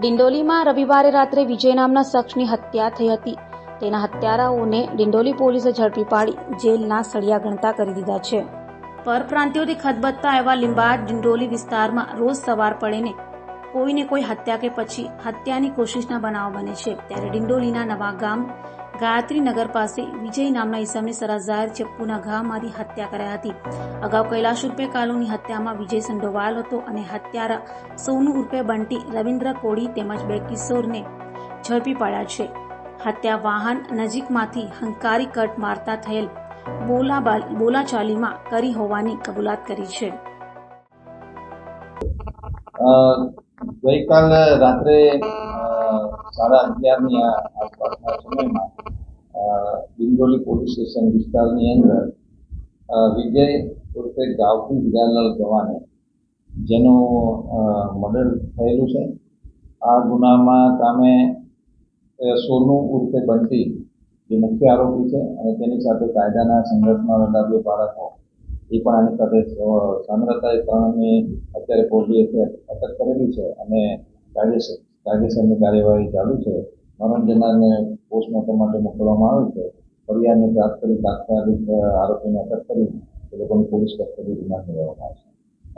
ડિંડોલીમાં રવિવારે રાત્રે વિજય નામના શખ્સની હત્યા થઈ હતી. તેના હત્યારાઓને ડિંડોલી પોલીસે ઝડપી પાડી, જેલના સળિયા ગણતા કરી દીધા છે. પરપ્રાંતિયોથી ખદબદતા એવા લીંબાડ ડિંડોલી વિસ્તારમાં રોજ સવાર પડેને કોઈને કોઈ હત્યા કે પછી હત્યાની કોશિશના બનાવ બને છે. ત્યારે ડિંડોલીના નવા ગામ, ગાયત્રી નગર પાસે વિજય નામના ઈસમની સરાઝાહેર ચપ્પુના ઘા મારી હત્યા કરાઈ હતી. અગાઉ કૈલાશ ઉર્ફે કાલુની હત્યામાં વિજય સંડોવાલ હતો અને હત્યારા સોનુ ઉર્ફે બંટી રવિન્દ્ર કોડી તેમજ બે કિશોરને ઝડપી પાડ્યા છે. હત્યા વાહન નજીકમાંથી હંકારી કટ મારતા થયેલ બોલા બોલાચાલીમાં કરી હોવાની કબૂલાત કરી છે. ગઈકાલ રાત્રે સાડા અગિયારની આસપાસના સમયમાં ડિંડોલી પોલીસ સ્ટેશન વિસ્તારની અંદર વિજય ઉર્ફે ગાવકી હીરાલાલ ગવાને જેનું મર્ડર થયેલું છે, આ ગુનામાં કામે સોનું ઉર્ફે બંટી જે મુખ્ય આરોપી છે અને તેની સાથે કાયદાના સંઘર્ષમાં રહેલા બે બાળકો એ પણ આની સાથે અ, પણ અમે અત્યારે પોલીસે અટક કરેલી છે અને કાયદેસર કાયદેસરની કાર્યવાહી ચાલુ છે. મરણ જનારને પોસ્ટમોર્ટમ માટે મોકલવામાં આવે છે. ફરિયાદને પ્રાપ્ત કરી તાત્કાલિક આરોપીને અટક કરી એ લોકોની પોલીસ કસ્ટડી રિમાન્ડ લેવામાં આવશે